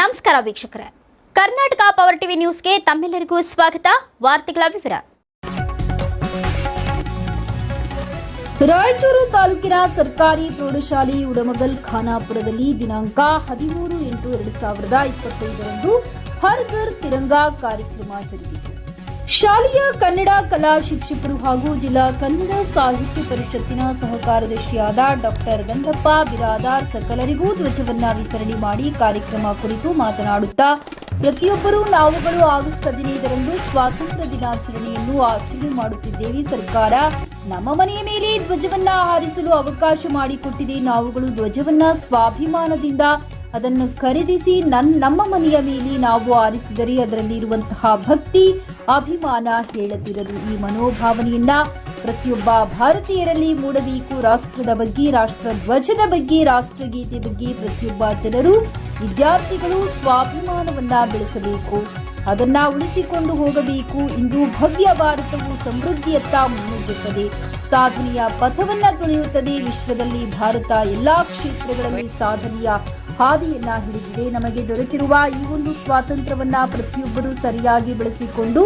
ನಮಸ್ಕಾರ ವೀಕ್ಷಕರೇ. Karnataka power TV ನ್ಯೂಸ್ಗೆ ತಮ್ಮೆಲ್ಲರಿಗೂ ಸ್ವಾಗತ. ವಾರ್ತೆಗಳ ವಿವರ. ರಾಯಚೂರು ತಾಲೂಕಿನ ಸರ್ಕಾರಿ ಪ್ರೌಢಶಾಲೆ ಉಡಮಗಲ್ ಖಾನಾಪುರದಲ್ಲಿ ದಿನಾಂಕ ಹದಿಮೂರು ಎಂಟು ಎರಡು ಸಾವಿರದ ಇಪ್ಪತ್ತೈದರಂದು ಹರ್ ಘರ್ ತಿರಂಗಾ ಕಾರ್ಯಕ್ರಮ ಜರುಗಿತು. ಶಾಲೆಯ ಕನ್ನಡ ಕಲಾ ಶಿಕ್ಷಕರು ಹಾಗೂ ಜಿಲ್ಲಾ ಕನ್ನಡ ಸಾಹಿತ್ಯ ಪರಿಷತ್ತಿನ ಸಹ ಕಾರ್ಯದರ್ಶಿಯಾದ ಡಾಕ್ಟರ್ ಗಂಗಪ್ಪ ಬಿರಾದಾರ್ ಸಕಲರಿಗೂ ಧ್ವಜವನ್ನ ವಿತರಣೆ ಮಾಡಿ ಕಾರ್ಯಕ್ರಮ ಕುರಿತು ಮಾತನಾಡುತ್ತಾ, ಪ್ರತಿಯೊಬ್ಬರೂ ನಾವುಗಳು ಆಗಸ್ಟ್ ಹದಿನೈದರಂದು ಸ್ವಾತಂತ್ರ್ಯ ದಿನಾಚರಣೆಯನ್ನು ಆಚರಣೆ ಮಾಡುತ್ತಿದ್ದೇವೆ. ಸರ್ಕಾರ ನಮ್ಮ ಮನೆಯ ಮೇಲೆ ಧ್ವಜವನ್ನ ಹಾರಿಸಲು ಅವಕಾಶ ಮಾಡಿಕೊಟ್ಟಿದೆ. ನಾವುಗಳು ಧ್ವಜವನ್ನ ಸ್ವಾಭಿಮಾನದಿಂದ ಅದನ್ನು ಖರೀದಿಸಿ ನನ್ನ ನಮ್ಮ ಮನೆಯ ಮೇಲೆ ನಾವು ಆರಿಸಿದರೆ ಅದರಲ್ಲಿರುವಂತಹ ಭಕ್ತಿ ಅಭಿಮಾನ ಹೇಳದಿರಲು ಈ ಮನೋಭಾವನೆಯನ್ನ ಪ್ರತಿಯೊಬ್ಬ ಭಾರತೀಯರಲ್ಲಿ ಮೂಡಬೇಕು. ರಾಷ್ಟ್ರದ ಬಗ್ಗೆ, ರಾಷ್ಟ್ರ ಧ್ವಜದ ಬಗ್ಗೆ, ರಾಷ್ಟ್ರಗೀತೆ ಬಗ್ಗೆ ಪ್ರತಿಯೊಬ್ಬ ಜನರು, ವಿದ್ಯಾರ್ಥಿಗಳು ಸ್ವಾಭಿಮಾನವನ್ನ ಬೆಳೆಸಬೇಕು. ಅದನ್ನ ಉಳಿಸಿಕೊಂಡು ಹೋಗಬೇಕು. ಇಂದು ಭವ್ಯ ಭಾರತವು ಸಮೃದ್ಧಿಯತ್ತ ಮುನ್ನುಗ್ಗುತ್ತದೆ ಸಾಧನೆಯ ಪಥವನ್ನ ತುಳಿಯುತ್ತದೆ. ವಿಶ್ವದಲ್ಲಿ ಭಾರತ ಎಲ್ಲಾ ಕ್ಷೇತ್ರಗಳಲ್ಲಿ ಸಾಧನೆಯ ಹಾದಿಯನ್ನ ಹಿಡಿದಿದೆ. ನಮಗೆ ದೊರೆತಿರುವ ಈ ಒಂದು ಸ್ವಾತಂತ್ರ್ಯವನ್ನ ಪ್ರತಿಯೊಬ್ಬರೂ ಸರಿಯಾಗಿ ಬಳಸಿಕೊಂಡು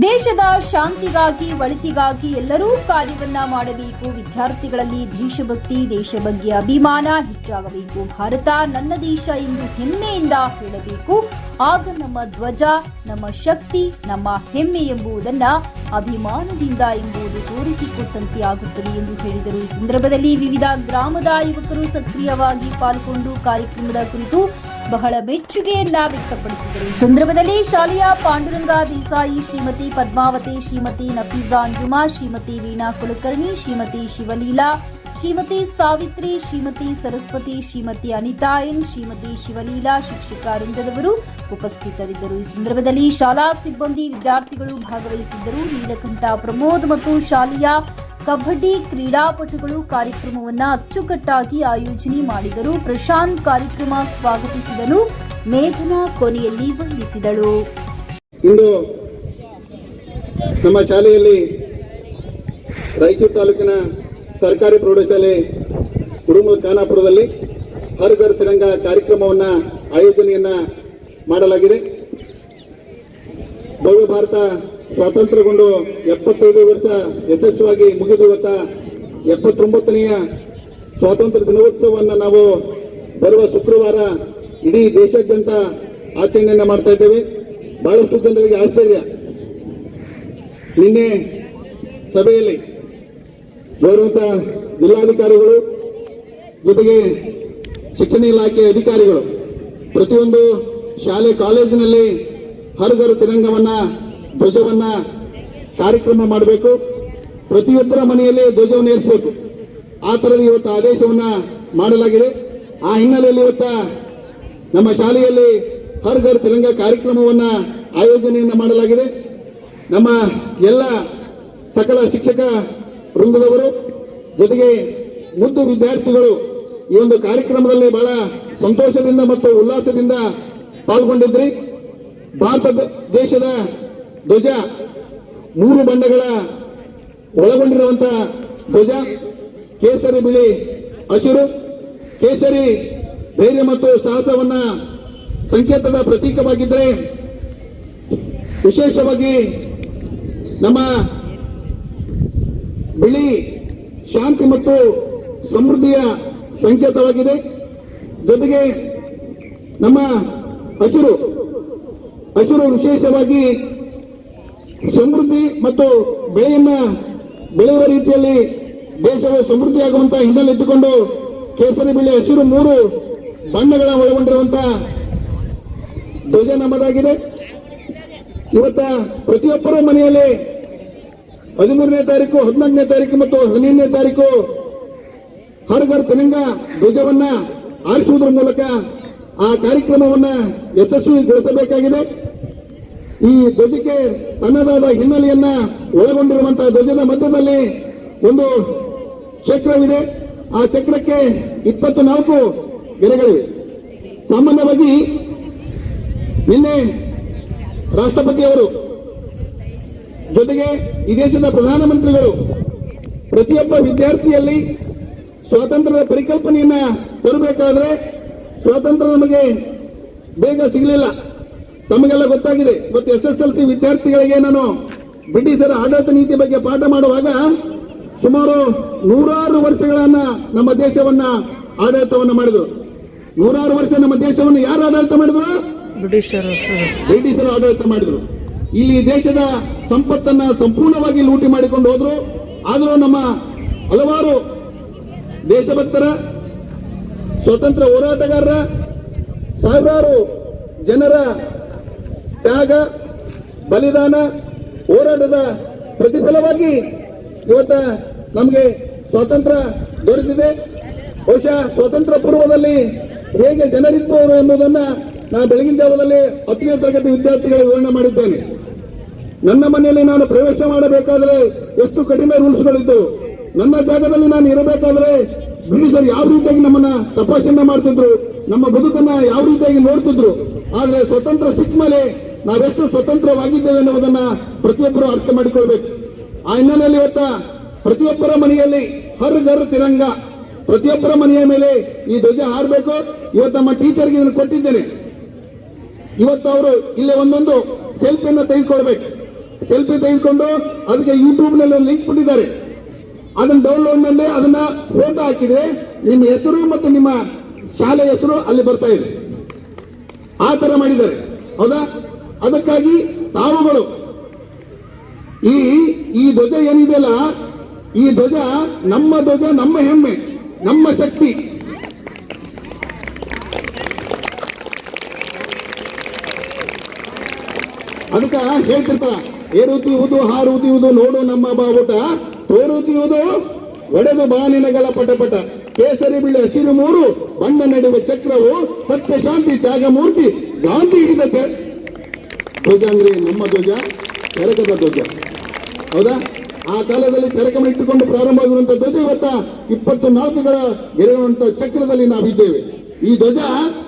ದೇಶದ ಶಾಂತಿಗಾಗಿ, ಒಳಿತಿಗಾಗಿ ಎಲ್ಲರೂ ಕಾರ್ಯವನ್ನ ಮಾಡಬೇಕು. ವಿದ್ಯಾರ್ಥಿಗಳಲ್ಲಿ ದೇಶಭಕ್ತಿ, ದೇಶ ಬಗ್ಗೆ ಅಭಿಮಾನ ಹೆಚ್ಚಾಗಬೇಕು. ಭಾರತ ನನ್ನ ದೇಶ ಎಂದು ಹೆಮ್ಮೆಯಿಂದ ಹೇಳಬೇಕು. ಆಗ ನಮ್ಮ ಧ್ವಜ, ನಮ್ಮ ಶಕ್ತಿ, ನಮ್ಮ ಹೆಮ್ಮೆ ಎಂಬುದನ್ನ ಅಭಿಮಾನದಿಂದ ಎಂಬುದು ತೋರಿಸಿಕೊಟ್ಟಂತೆ ಆಗುತ್ತದೆ ಎಂದು ಹೇಳಿದರು. ಸಂದರ್ಭದಲ್ಲಿ ವಿವಿಧ ಗ್ರಾಮದ ಯುವಕರು ಸಕ್ರಿಯವಾಗಿ ಪಾಲ್ಗೊಂಡು ಕಾರ್ಯಕ್ರಮದ ಕುರಿತು ಬಹಳ ಮೆಚ್ಚುಗೆಯನ್ನ ವ್ಯಕ್ತಪಡಿಸಿದರು. ಸಂದರ್ಭದಲ್ಲಿ ಶಾಲೆಯ ಪಾಂಡುರಂಗ ದೇಸಾಯಿ ಶ್ರೀಮತಿ ಪದ್ಮಾವತಿ, ಶ್ರೀಮತಿ ನಫೀಜಾ ಅಂಜುಮಾ, ಶ್ರೀಮತಿ ವೀಣಾ ಕುಲಕರ್ಣಿ, ಶ್ರೀಮತಿ ಶಿವಲೀಲಾ, ಶ್ರೀಮತಿ ಸಾವಿತ್ರಿ, ಶ್ರೀಮತಿ ಸರಸ್ವತಿ, ಶ್ರೀಮತಿ ಅನಿತಾ ಎನ್, ಶ್ರೀಮತಿ ಶಿವಲೀಲಾ ಶಿಕ್ಷಕ ವೃಂದದವರು ಉಪಸ್ಥಿತರಿದ್ದರು. ಈ ಸಂದರ್ಭದಲ್ಲಿ ಶಾಲಾ ಸಿಬ್ಬಂದಿ ವಿದ್ಯಾರ್ಥಿಗಳು ಭಾಗವಹಿಸಿದ್ದರು. ನೀಲಕಂಠ ಪ್ರಮೋದ್ ಮತ್ತು ಶಾಲೆಯ ಕಬಡ್ಡಿ ಕ್ರೀಡಾಪಟುಗಳು ಕಾರ್ಯಕ್ರಮವನ್ನು ಅಚ್ಚುಕಟ್ಟಾಗಿ ಆಯೋಜನೆ ಮಾಡಿದರು. ಪ್ರಶಾಂತ್ ಕಾರ್ಯಕ್ರಮ ಸ್ವಾಗತಿಸಿದನು. ಮೇಘನಾ ಕೊನೆಯಲ್ಲಿ ವಂದಿಸಿದಳು. ಇಂದು ನಮ್ಮ ಶಾಲೆಯಲ್ಲಿ ರಾಯಚೂರು ತಾಲೂಕಿನ ಸರ್ಕಾರಿ ಪ್ರೌಢಶಾಲೆ ಕುರುಮಲ್ ಖಾನಾಪುರದಲ್ಲಿ ಹರ್ ಘರ್ ತಿರಂಗ ಕಾರ್ಯಕ್ರಮವನ್ನು ಆಯೋಜನೆಯನ್ನ ಮಾಡಲಾಗಿದೆ. ಭವ್ಯ ಭಾರತ ಸ್ವಾತಂತ್ರ್ಯಗೊಂಡು ಎಪ್ಪತ್ತೈದು ವರ್ಷ ಯಶಸ್ವಿಯಾಗಿ ಮುಗಿದು ಇವತ್ತ ಎಪ್ಪತ್ತೊಂಬತ್ತನೆಯ ಸ್ವಾತಂತ್ರ್ಯ ದಿನೋತ್ಸವವನ್ನು ನಾವು ಬರುವ ಶುಕ್ರವಾರ ಇಡೀ ದೇಶಾದ್ಯಂತ ಆಚರಣೆಯನ್ನು ಮಾಡ್ತಾ ಇದ್ದೇವೆ. ಬಹಳಷ್ಟು ಜನರಿಗೆ ಆಶ್ಚರ್ಯ. ನಿನ್ನೆ ಸಭೆಯಲ್ಲಿ ಗೌರವಂತ ಜಿಲ್ಲಾಧಿಕಾರಿಗಳು ಜೊತೆಗೆ ಶಿಕ್ಷಣ ಇಲಾಖೆ ಅಧಿಕಾರಿಗಳು ಪ್ರತಿಯೊಂದು ಶಾಲೆ, ಕಾಲೇಜಿನಲ್ಲಿ ಹರಗರು ತಿರಂಗವನ್ನ ಧ್ವಜವನ್ನ ಕಾರ್ಯಕ್ರಮ ಮಾಡಬೇಕು. ಪ್ರತಿಯೊಬ್ಬರ ಮನೆಯಲ್ಲಿ ಧ್ವಜವನ್ನು ಏರಿಸಬೇಕು. ಆ ಥರದ ಇವತ್ತು ಆದೇಶವನ್ನ ಮಾಡಲಾಗಿದೆ. ಆ ಹಿನ್ನೆಲೆಯಲ್ಲಿ ಇವತ್ತ ನಮ್ಮ ಶಾಲೆಯಲ್ಲಿ ಹರ್ ಘರ್ ತಿರಂಗ ಕಾರ್ಯಕ್ರಮವನ್ನ ಆಯೋಜನೆಯನ್ನು ಮಾಡಲಾಗಿದೆ. ನಮ್ಮ ಎಲ್ಲ ಸಕಲ ಶಿಕ್ಷಕ ವೃಂದದವರು ಜೊತೆಗೆ ಮುದ್ದು ವಿದ್ಯಾರ್ಥಿಗಳು ಈ ಒಂದು ಕಾರ್ಯಕ್ರಮದಲ್ಲಿ ಬಹಳ ಸಂತೋಷದಿಂದ ಮತ್ತು ಉಲ್ಲಾಸದಿಂದ ಪಾಲ್ಗೊಂಡಿದ್ರಿ. ಭಾರತ ದೇಶದ ಧ್ವಜ. ಮೂರು ಬಣ್ಣಗಳ ಒಳಗೊಂಡಿರುವಂತಹ ಧ್ವಜ. ಕೇಸರಿ ಬಿಳಿ ಹಸಿರು. ಕೇಸರಿ ಧೈರ್ಯ ಮತ್ತು ಸಾಹಸವನ್ನ ಸಂಕೇತದ ಪ್ರತೀಕವಾಗಿದ್ದರೆ ವಿಶೇಷವಾಗಿ ನಮ್ಮ ಬಿಳಿ, ಶಾಂತಿ ಮತ್ತು ಸಮೃದ್ಧಿಯ ಸಂಕೇತವಾಗಿದೆ. ಜೊತೆಗೆ ನಮ್ಮ ಹಸಿರು ಹಸಿರು ವಿಶೇಷವಾಗಿ ಸಮೃದ್ಧಿ ಮತ್ತು ಬೆಳೆಯನ್ನ ಬೆಳೆಯುವ ರೀತಿಯಲ್ಲಿ ದೇಶವು ಸಮೃದ್ಧಿಯಾಗುವಂತಹ ಹಿನ್ನೆಲೆ ಇಟ್ಟುಕೊಂಡು ಕೇಸರಿ ಬಿಳಿ ಹಸಿರು ಮೂರು ಬಣ್ಣಗಳ ಒಳಗೊಂಡಿರುವಂತಹ ಧ್ವಜ ನಮ್ಮದಾಗಿದೆ. ಇವತ್ತ ಪ್ರತಿಯೊಬ್ಬರ ಮನೆಯಲ್ಲಿ ಹದಿಮೂರನೇ ತಾರೀಕು, ಹದಿನಾಲ್ಕನೇ ತಾರೀಕು ಮತ್ತು ಹದಿನೈದನೇ ತಾರೀಕು ಹರ್ ಘರ್ ತಿರಂಗ ಧ್ವಜವನ್ನ ಆರಿಸುವುದರ ಮೂಲಕ ಆ ಕಾರ್ಯಕ್ರಮವನ್ನ ಯಶಸ್ವಿಗೊಳಿಸಬೇಕಾಗಿದೆ. ಈ ಧ್ವಜಕ್ಕೆ ಅನ್ನದಾದ ಹಿನ್ನೆಲೆಯನ್ನ ಒಳಗೊಂಡಿರುವಂತಹ ಧ್ವಜದ ಮಧ್ಯದಲ್ಲಿ ಒಂದು ಚಕ್ರವಿದೆ. ಆ ಚಕ್ರಕ್ಕೆ ಇಪ್ಪತ್ತು ನಾಲ್ಕು ಗೆರೆಗಳಿವೆ. ಸಾಮಾನ್ಯವಾಗಿ ನಿನ್ನೆ ರಾಷ್ಟ್ರಪತಿಯವರು ಜೊತೆಗೆ ಈ ದೇಶದ ಪ್ರಧಾನಮಂತ್ರಿಗಳು ಪ್ರತಿಯೊಬ್ಬ ವಿದ್ಯಾರ್ಥಿಯಲ್ಲಿ ಸ್ವಾತಂತ್ರ್ಯದ ಪರಿಕಲ್ಪನೆಯನ್ನ ತರಬೇಕಾದ್ರೆ ಸ್ವಾತಂತ್ರ್ಯ ನಮಗೆ ಬೇಗ ಸಿಗಲಿಲ್ಲ. ತಮಗೆಲ್ಲ ಗೊತ್ತಾಗಿದೆ. ಮತ್ತೆ ಎಸ್ ಎಸ್ ಎಲ್ ಸಿ ವಿದ್ಯಾರ್ಥಿಗಳಿಗೆ ನಾನು ಬ್ರಿಟಿಷರ ಆಡಳಿತ ನೀತಿ ಬಗ್ಗೆ ಪಾಠ ಮಾಡುವಾಗ ಸುಮಾರು ನೂರಾರು ವರ್ಷಗಳನ್ನ ನಮ್ಮ ದೇಶವನ್ನ ಆಡಳಿತವನ್ನು ಮಾಡಿದ್ರು. ನೂರಾರು ವರ್ಷ ನಮ್ಮ ದೇಶವನ್ನು ಯಾರು ಆಡಳಿತ ಮಾಡಿದ್ರು? ಬ್ರಿಟಿಷರು. ಬ್ರಿಟಿಷರು ಆಡಳಿತ ಮಾಡಿದ್ರು. ಇಲ್ಲಿ ದೇಶದ ಸಂಪತ್ತನ್ನ ಸಂಪೂರ್ಣವಾಗಿ ಲೂಟಿ ಮಾಡಿಕೊಂಡು ಹೋದ್ರು. ಆದರೂ ನಮ್ಮ ಹಲವಾರು ದೇಶಭಕ್ತರ ಸ್ವತಂತ್ರ ಹೋರಾಟಗಾರರ ಸಾವಿರಾರು ಜನರ ತ್ಯಾಗ, ಬಲಿದಾನ, ಹೋರಾಟದ ಪ್ರತಿಫಲವಾಗಿ ಇವತ್ತ ನಮಗೆ ಸ್ವಾತಂತ್ರ್ಯ ದೊರೆತಿದೆ. ಬಹುಶಃ ಸ್ವಾತಂತ್ರ್ಯ ಪೂರ್ವದಲ್ಲಿ ಹೇಗೆ ಜನರಿದ್ದವರು ಎಂಬುದನ್ನ ನಾನು ಬೆಳಗಿನ ಜಾವದಲ್ಲಿ ಹತ್ತನೇ ತರಗತಿ ವಿದ್ಯಾರ್ಥಿಗಳಿಗೆ ವಿವರಣೆ ಮಾಡಿದ್ದೇನೆ. ನನ್ನ ಮನೆಯಲ್ಲಿ ನಾನು ಪ್ರವೇಶ ಮಾಡಬೇಕಾದ್ರೆ ಎಷ್ಟು ಕಠಿಣ ರೂಲ್ಸ್ಗಳಿದ್ದವು. ನನ್ನ ಜಾಗದಲ್ಲಿ ನಾನು ಇರಬೇಕಾದ್ರೆ ಬ್ರಿಟಿಷರು ಯಾವ ರೀತಿಯಾಗಿ ನಮ್ಮನ್ನ ತಪಾಸಣೆ ಮಾಡ್ತಿದ್ರು, ನಮ್ಮ ಬದುಕನ್ನ ಯಾವ ರೀತಿಯಾಗಿ ನೋಡ್ತಿದ್ರು. ಆದ್ರೆ ಸ್ವತಂತ್ರ ಸಿಕ್ಕ ಮೇಲೆ ನಾವೆಷ್ಟು ಸ್ವತಂತ್ರವಾಗಿದ್ದೇವೆ ಎನ್ನುವುದನ್ನ ಪ್ರತಿಯೊಬ್ಬರು ಅರ್ಥ ಮಾಡಿಕೊಳ್ಬೇಕು. ಆ ಹಿನ್ನೆಲೆಯಲ್ಲಿ ಇವತ್ತ ಪ್ರತಿಯೊಬ್ಬರ ಮನೆಯಲ್ಲಿ ಹರ್ ಘರ್ ತಿರಂಗ. ಪ್ರತಿಯೊಬ್ಬರ ಮನೆಯ ಮೇಲೆ ಈ ಧ್ವಜ ಹಾರಬೇಕು. ಇವತ್ತು ನಮ್ಮ ಟೀಚರ್ಗೆ ಇದನ್ನು ಕೊಟ್ಟಿದ್ದೇನೆ. ಇವತ್ತು ಅವರು ಇಲ್ಲೇ ಒಂದೊಂದು ಸೆಲ್ಫಿಯನ್ನು ತೆಗೆದುಕೊಳ್ಬೇಕು. ಸೆಲ್ಫಿ ತೆಗೆದುಕೊಂಡು ಅದಕ್ಕೆ ಯೂಟ್ಯೂಬ್ನಲ್ಲಿ ಒಂದು ಲಿಂಕ್ ಕೊಟ್ಟಿದ್ದಾರೆ. ಅದನ್ನ ಡೌನ್ಲೋಡ್ ಮೇಲೆ ಅದನ್ನ ಫೋಟೋ ಹಾಕಿದ್ರೆ ನಿಮ್ಮ ಹೆಸರು ಮತ್ತು ನಿಮ್ಮ ಶಾಲೆ ಹೆಸರು ಅಲ್ಲಿ ಬರ್ತಾ ಇದೆ. ಆ ತರ ಮಾಡಿದ್ದಾರೆ. ಹೌದಾ? ಅದಕ್ಕಾಗಿ ತಾವುಗಳು. ಈ ಈ ಧ್ವಜ ಏನಿದೆಯಲ್ಲ, ಈ ಧ್ವಜ ನಮ್ಮ ಧ್ವಜ, ನಮ್ಮ ಹೆಮ್ಮೆ, ನಮ್ಮ ಶಕ್ತಿ. ಅದಕ್ಕ ಹೇಳ್ತಿರ್ತಾರ ಏರುತ್ತಿಯುವುದು ಹಾರುತ್ತಿಯುವುದು ನೋಡು ನಮ್ಮ ಬಾವುಟ ತೋರುತ್ತಿಯುವುದು ಒಡೆದು ಬಾನಿನಗಳ ಪಟಪಟ. ಕೇಸರಿ ಬಿಳಿ ಹಸಿರು ಮೂರು, ಬಣ್ಣ ನಡುವೆ ಚಕ್ರವು, ಸತ್ಯ ಶಾಂತಿ, ತ್ಯಾಗ ಮೂರ್ತಿ, ಗಾಂಧಿ ಹಿಡಿದ ಧ್ವಜ ಅಂದ್ರೆ ನಮ್ಮ ಧ್ವಜ ಚರಕದ ಧ್ವಜ. ಹೌದಾ? ಆ ಕಾಲದಲ್ಲಿ ಚರಕವನ್ನು ಇಟ್ಟುಕೊಂಡು ಪ್ರಾರಂಭವಾಗಿರುವಂತಹ ಧ್ವಜ ಇವತ್ತ ಇಪ್ಪತ್ತು ನಾಲ್ಕುಗಳ ಗೆರೆಯುವಂತಹ ಚಕ್ರದಲ್ಲಿ ನಾವಿದ್ದೇವೆ. ಈ ಧ್ವಜ,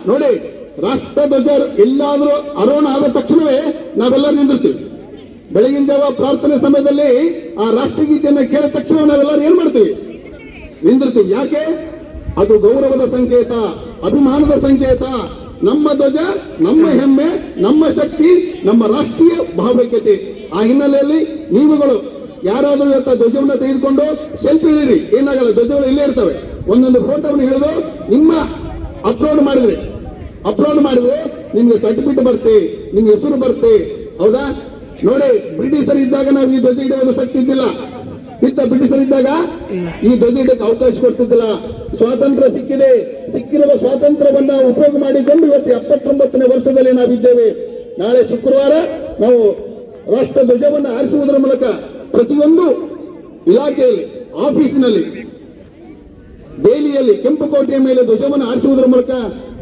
ನೋಡಿ, ರಾಷ್ಟ್ರ ಧ್ವಜ ಎಲ್ಲಾದರೂ ಅರೋಣ ಆದ ತಕ್ಷಣವೇ ನಾವೆಲ್ಲ ನಿಂದಿರ್ತೀವಿ. ಬೆಳಗಿನ ಜಾವ ಪ್ರಾರ್ಥನೆ ಸಮಯದಲ್ಲಿ ಆ ರಾಷ್ಟ್ರಗೀತೆಯನ್ನು ಕೇಳಿದ ತಕ್ಷಣ ನಾವೆಲ್ಲರೂ ಏನ್ ಮಾಡ್ತೀವಿ? ನಿಂದಿರ್ತೀವಿ. ಯಾಕೆ? ಅದು ಗೌರವದ ಸಂಕೇತ, ಅಭಿಮಾನದ ಸಂಕೇತ ನಮ್ಮ ಧ್ವಜ ನಮ್ಮ ಹೆಮ್ಮೆ ನಮ್ಮ ಶಕ್ತಿ ನಮ್ಮ ರಾಷ್ಟ್ರೀಯ ಭಾವೈಕ್ಯತೆ. ಆ ಹಿನ್ನೆಲೆಯಲ್ಲಿ ನೀವುಗಳು ಯಾರಾದರೂ ಇವತ್ತ ಧ್ವಜವನ್ನ ತೆಗೆದುಕೊಂಡು ಸೆಲ್ಫಿ ಇಳಿರಿ ಏನಾಗಲ್ಲ ಧ್ವಜಗಳು ಇಲ್ಲೇ ಇರ್ತವೆ. ಒಂದೊಂದು ಫೋಟೋವನ್ನು ಹಿಡಿದು ನಿಮ್ಮ ಅಪ್ಲೋಡ್ ಮಾಡಿದ್ರೆ ಅಪ್ಲೋಡ್ ಮಾಡಿದ್ರೆ ನಿಮ್ಗೆ ಸರ್ಟಿಫಿಕೇಟ್ ಬರುತ್ತೆ ನಿಮ್ಗೆ ಹೆಸರು ಬರುತ್ತೆ. ಹೌದಾ? ನೋಡಿ ಬ್ರಿಟಿಷರು ಇದ್ದಾಗ ನಾವು ಈ ಧ್ವಜ ಇಡುವುದು ಶಕ್ತಿ ಇದ್ದಿಲ್ಲ. ಇತ್ತ ಬ್ರಿಟಿಷರಿದ್ದಾಗ ಈ ಧ್ವಜ ಇಡಕ್ಕೆ ಅವಕಾಶ ಕೊಡ್ತಿದ್ದಿಲ್ಲ. ಸ್ವಾತಂತ್ರ್ಯ ಸಿಕ್ಕಿದೆ. ಸಿಕ್ಕಿರುವ ಸ್ವಾತಂತ್ರ್ಯವನ್ನ ಉಪಯೋಗ ಮಾಡಿಕೊಂಡು ಇವತ್ತು ಎಪ್ಪತ್ತೊಂಬತ್ತನೇ ವರ್ಷದಲ್ಲಿ ನಾವಿದ್ದೇವೆ. ನಾಳೆ ಶುಕ್ರವಾರ ನಾವು ರಾಷ್ಟ್ರ ಧ್ವಜವನ್ನು ಆರಿಸುವುದರ ಮೂಲಕ ಪ್ರತಿಯೊಂದು ಇಲಾಖೆಯಲ್ಲಿ ಆಫೀಸಿನಲ್ಲಿ ದೆಹಲಿಯಲ್ಲಿ ಕೆಂಪು ಕೋಟೆಯ ಮೇಲೆ ಧ್ವಜವನ್ನು ಆರಿಸುವುದರ ಮೂಲಕ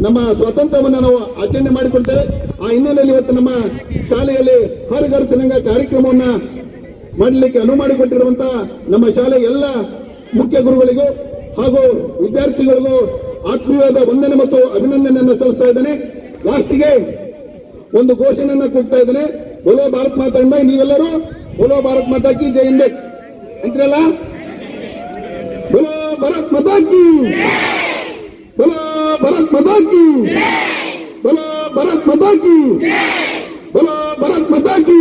ನಮ್ಮ ಸ್ವಾತಂತ್ರ್ಯವನ್ನು ನಾವು ಆಚರಣೆ ಮಾಡಿಕೊಡ್ತೇವೆ ಆ ಹಿನ್ನೆಲೆಯಲ್ಲಿ ಇವತ್ತು ನಮ್ಮ ಶಾಲೆಯಲ್ಲಿ ಹರ್ ಘರ್ ತಿರಂಗ ಕಾರ್ಯಕ್ರಮವನ್ನ ಮಾಡಲಿಕ್ಕೆ ಅನುವು ಮಾಡಿಕೊಟ್ಟಿರುವಂತಹ ನಮ್ಮ ಶಾಲೆ ಎಲ್ಲ ಮುಖ್ಯ ಗುರುಗಳಿಗೂ ಹಾಗೂ ವಿದ್ಯಾರ್ಥಿಗಳಿಗೂ ಆತ್ಮೀಯವಾದ ವಂದನೆ ಮತ್ತು ಅಭಿನಂದನೆಯನ್ನು ಸಲ್ಲಿಸ್ತಾ ಇದ್ದೇನೆ. ಲಾಸ್ಟಿಗೆ ಒಂದು ಘೋಷಣೆಯನ್ನ ಕೊಡ್ತಾ ಇದ್ದೇನೆ. ಬೋಲೋ ಭಾರತ್ ಮಾತಾ ನೀವೆಲ್ಲರೂ ಬೋಲೋ ಭಾರತ್ ಮಾತಾಕಿ ಜೈ ಇನ್ಬೇಕು ಅಂತಿರಲ್ಲ? ಬೋಲೋ ಭಾರತ್ ಮಾತಾಕಿ ಬೋಲೋ ಭಾರತ್ ಮಾತಾಕಿ ಬೋಲೋ ಭಾರತ್ ಮಾತಾಕಿ ಬೋಲೋ ಭಾರತ್ ಮಾತಾಕಿ